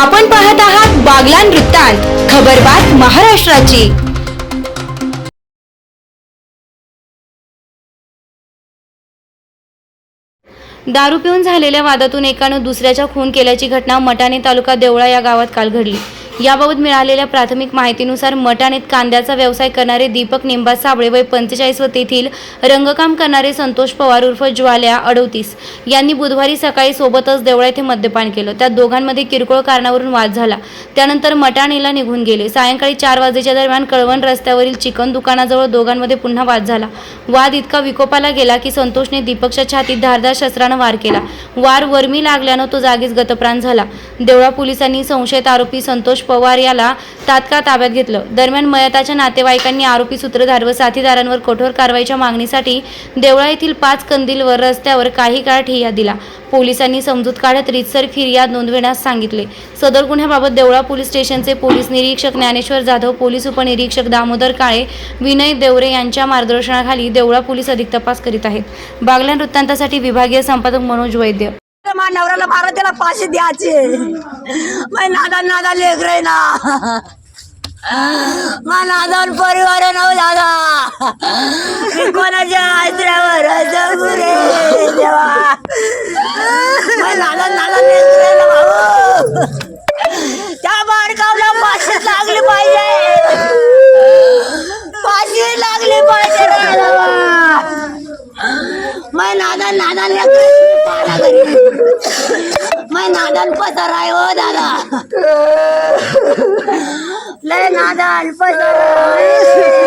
आपण पाहत आहात बागलान वृत्तांत खबरबात महाराष्ट्राची. दारू पिऊन झालेल्या वादातून एकानं दुसऱ्याच्या खून केल्याची घटना मटाणे तालुका देवळा या गावात काल घडली. याबाबत मिळालेल्या प्राथमिक माहितीनुसार मटाणीत कांद्याचा व्यवसाय करणारे दीपक निंबा साबळे वय पंचेचाळीस व तेथील रंगकाम करणारे संतोष पवार उर्फ ज्वाल्या अडोतीस यांनी बुधवारी सकाळी सोबतच देवळा येथे मद्यपान केलं. त्यात दोघांमध्ये किरकोळ कारणावरून वाद झाला. त्यानंतर मटाणीला निघून गेले. सायंकाळी चार वाजेच्या दरम्यान कळवण रस्त्यावरील चिकन दुकानाजवळ दोघांमध्ये पुन्हा वाद झाला. वाद इतका विकोपाला गेला की संतोषने दीपकच्या छातीत धारदार शस्त्रानं वार केला. वार वर्मी लागल्यानं तो जागीच गतप्राण झाला. देवळा पोलिसांनी संशयित आरोपी संतोष पवार याला तात्काळ ताब्यात घेतलं. दरम्यान मयताच्या नातेवाईकांनी आरोपी सूत्रधार व साथीदारांवर कठोर कारवाईच्या मागणीसाठी देवळा येथील पाच कंदीलवर रस्त्यावर काही काळ ठिय्या दिला. पोलिसांनी समजूत काढत रितसर फिर्याद नोंदविण्यास सांगितले. सदर गुन्ह्याबाबत देवळा पोलीस स्टेशनचे पोलीस निरीक्षक ज्ञानेश्वर जाधव पोलीस उपनिरीक्षक दामोदर काळे विनय देवरे यांच्या मार्गदर्शनाखाली देवळा पोलीस अधिक तपास करीत आहेत. बागलान वृत्तांतासाठी विभागीय संपादक मनोज वैद्य. मा नवऱ्याला मारा त्याला फाशी द्यायचे? मै नादा नादा लेकरे ना. मा नादान परिवार नव हो दादा. मी कोणाच्या आश्रयावर जगू रे देवा मै नादा नादा लेकरे ना भाऊ त्या बारकावला फाशी लागली पाहिजे फाशी लागली पाहिजे रे देवा मै नादान नादान मै नादान पसार आहे हो दादा लय नादान पसार.